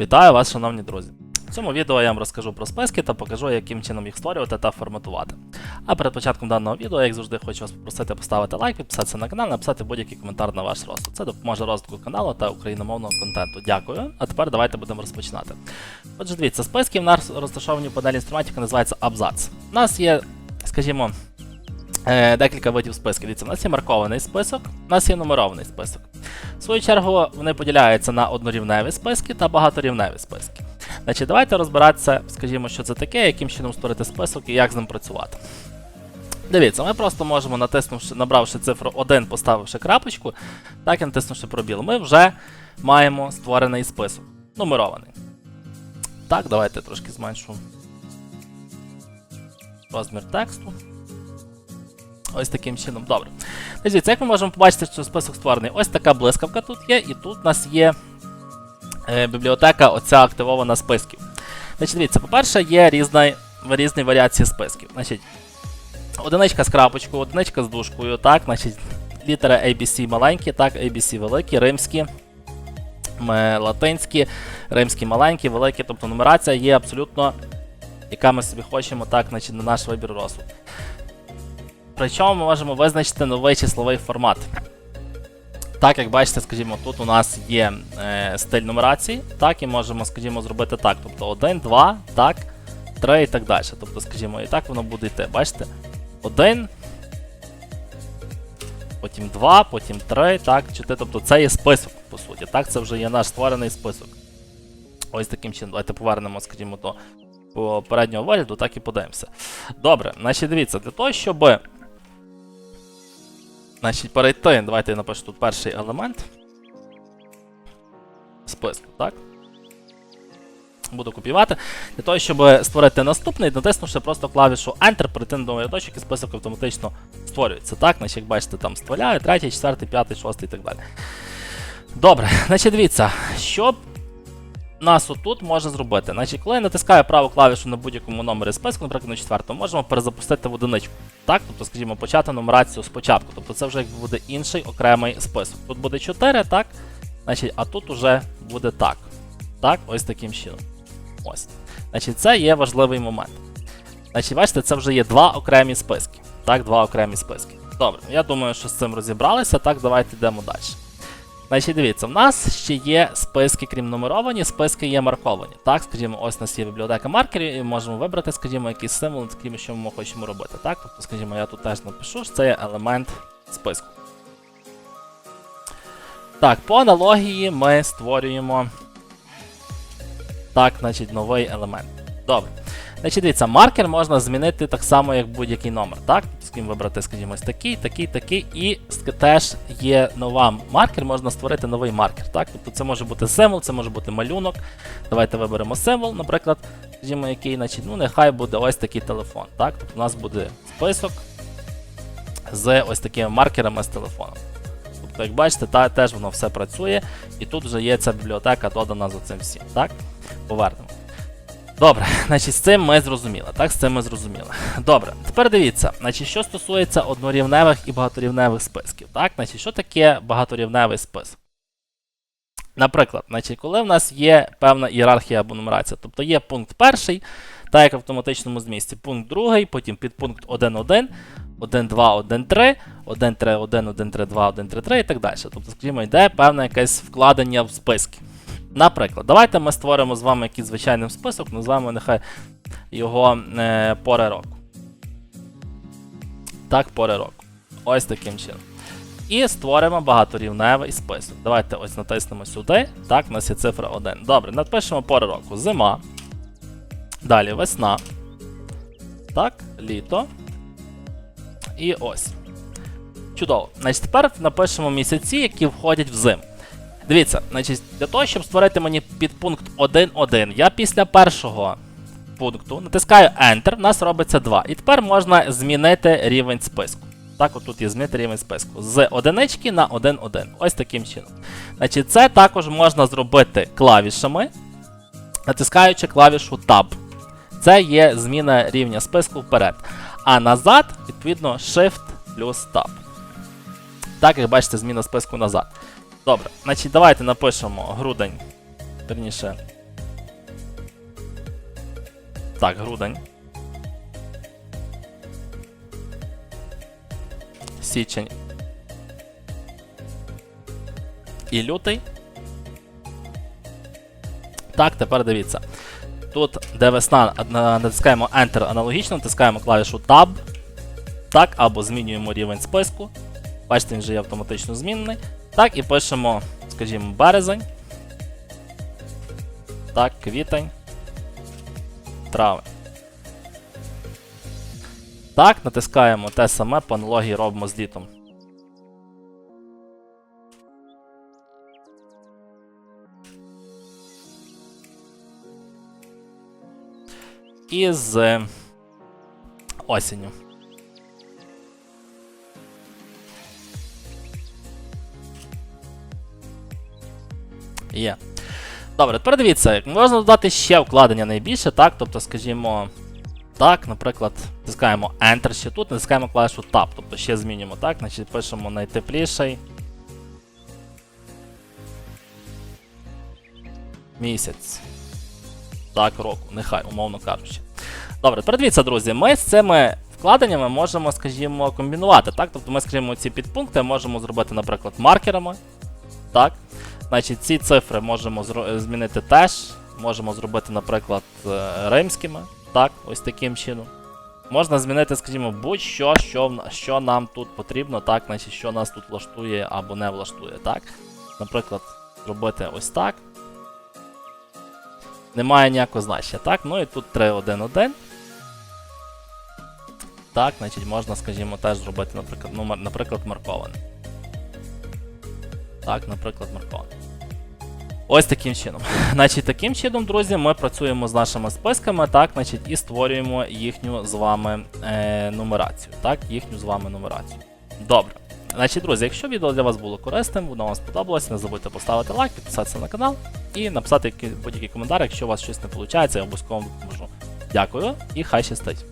Вітаю вас, шановні друзі! В цьому відео я вам розкажу про списки та покажу, яким чином їх створювати та форматувати. А перед початком даного відео, як завжди, хочу вас попросити поставити лайк, підписатися на канал, написати будь-який коментар на ваш розсуд. Це допоможе розвитку каналу та україномовного контенту. Дякую. А тепер давайте будемо розпочинати. Отже, дивіться, списки в нас розташовані в панелі інструментів, називається абзац. У нас є, скажімо, е, декілька видів списків. Дивіться, у нас є маркований список, у нас є нумерований список. В свою чергу вони поділяються на однорівневі списки та багаторівневі списки. Значить, давайте розбиратися, скажімо, що це таке, яким чином створити список і як з ним працювати. Дивіться, ми просто можемо, натиснувши, набравши цифру 1, поставивши крапочку, так і натиснувши пробіл. Ми вже маємо створений список. Нумерований. Так, давайте трошки зменшу розмір тексту. Ось таким чином. Добре. Дивіться, як ми можемо побачити, що список створений? Ось така блискавка тут є, і тут у нас є е, бібліотека оця активована списків. Значить, дивіться, по-перше, є різна, різні варіації списків. Значить, одиничка з крапочкою, одиничка з дужкою, так, значить, літери ABC маленькі, так, ABC великі, римські, м, латинські, римські маленькі, великі, тобто нумерація є абсолютно, яка ми собі хочемо, так, значить, на наш вибір розсуд. Причому ми можемо визначити новий числовий формат. Так, як бачите, скажімо, тут у нас є е, стиль нумерації, так, і можемо, скажімо, зробити так. Тобто 1, 2, так, 3 і так далі. Тобто, скажімо, і так воно буде йти. Бачите? 1, потім 2, потім 3, так, 4. Тобто це є список, по суті. Так, це вже є наш створений список. Ось таким чином. Давайте повернемо, скажімо, до попереднього вигляду, так і подивимося. Добре, значить, дивіться, для того, щоб Значить, перейти, давайте я напишу тут перший елемент списку, так? Буду копіювати. Для того, щоб створити наступний, натиснувши просто клавішу Enter, перейти на новий рядочок і список автоматично створюється. Так, значить, як бачите, там стволяє, третій, четвертий, п'ятий, шостий і так далі. Добре, значить, дивіться, що нас отут може зробити. Значить, коли я натискаю праву клавішу на будь-якому номері списку, наприклад, на четвертому, можемо перезапустити в одиничку. Так, тобто, скажімо, почати нумерацію спочатку. Тобто це вже якби буде інший окремий список. Тут буде 4, так? Значить, а тут уже буде так. Так, ось таким чином. Ось. Значить, це є важливий момент. Значить, бачите, це вже є два окремі списки. Так, два окремі списки. Добре, я думаю, що з цим розібралися. Так, давайте йдемо далі. Значить, дивіться, в нас ще є списки, крім нумеровані, списки є марковані. Так, скажімо, ось у нас є бібліотека маркерів, і можемо вибрати, скажімо, якийсь символ, таким, що ми хочемо робити. Так, тобто, скажімо, я тут теж напишу, що це є елемент списку. Так, по аналогії ми створюємо так, значить, новий елемент. Добре. Значить, дивіться, маркер можна змінити так само, як будь-який номер. Так? З ким вибрати, скажімо, такий, такий, такий, і теж є нова маркер, можна створити новий маркер. Так? Тобто це може бути символ, це може бути малюнок. Давайте виберемо символ, наприклад, скажімо, який, значить, ну нехай буде ось такий телефон. Так? Тобто у нас буде список з ось такими маркерами з телефоном. Тобто, як бачите, та, теж воно все працює, і тут вже є ця бібліотека додана за цим всім. Так? Повернемо. Добре, значить, з цим ми зрозуміли. Так, з цим ми зрозуміли. Добре, тепер дивіться, значить, що стосується однорівневих і багаторівневих списків. Так, значить, що таке багаторівневий список? Наприклад, значить, коли в нас є певна ієрархія або нумерація, тобто є пункт перший, так як в автоматичному змісті, пункт другий, потім підпункт 1.1, 1.2, 1.3, 1.3, 1, 1.3, 2, 1.3, 3 і так далі. Тобто, скажімо, йде певне якесь вкладення в списки. Наприклад, давайте ми створимо з вами якийсь звичайний список, назвемо нехай його е, пори року. Так, пори року. Ось таким чином. І створимо багаторівневий список. Давайте ось натиснемо сюди. Так, у нас є цифра 1. Добре, напишемо пори року. Зима. Далі весна. Так, літо. І ось. Чудово. Значить, тепер напишемо місяці, які входять в зиму. Дивіться, значить, для того, щоб створити мені підпункт 1.1, я після першого пункту натискаю Enter, в нас робиться 2. І тепер можна змінити рівень списку. Так, отут є змінити рівень списку. З одинички на 1.1. Ось таким чином. Значить, це також можна зробити клавішами, натискаючи клавішу Tab. Це є зміна рівня списку вперед. А назад, відповідно, Shift плюс Tab. Так, як бачите, зміна списку назад. Добре, значить, давайте напишемо грудень, верніше, Так, грудень. Січень. І лютий. Так, тепер дивіться. Тут, де весна, натискаємо Enter аналогічно, натискаємо клавішу Tab. Так, або змінюємо рівень списку. Бачите, він вже є автоматично змінений. Так, і пишемо, скажімо, березень. Так, квітень. Травень. Так, натискаємо те саме по аналогії робимо з літом. І з осінню. Є. Добре, тепер дивіться, можна додати ще вкладення найбільше, так? Тобто, скажімо, так, наприклад, натискаємо Enter ще тут, натискаємо клавішу Tab, тобто ще змінюємо, так? Значить, пишемо найтепліший. Місяць. Так, року, нехай, умовно кажучи. Добре, тепер дивіться, друзі, ми з цими вкладеннями можемо, скажімо, комбінувати. Так? Тобто ми, скажімо, ці підпункти можемо зробити, наприклад, маркерами. Так? Значить, ці цифри можемо зро- змінити теж. Можемо зробити, наприклад, е, римськими. Так, ось таким чином. Можна змінити, скажімо, будь-що, що, що нам тут потрібно, так, значить, що нас тут влаштує або не влаштує. Так? Наприклад, зробити ось так. Немає ніякого значення. Так, ну і тут 3.1.1. Так, значить, можна, скажімо, теж зробити, наприклад, номер, наприклад, маркований. Так, наприклад, маркований. Ось таким чином. Значить, таким чином, друзі, ми працюємо з нашими списками, так, значить, і створюємо їхню з вами е, нумерацію. Так, їхню з вами нумерацію. Добре. Значить, друзі, якщо відео для вас було корисним, воно вам сподобалось, не забудьте поставити лайк, підписатися на канал і написати який- будь-який коментар, якщо у вас щось не виходить, я обов'язково допоможу. Дякую і хай щастить.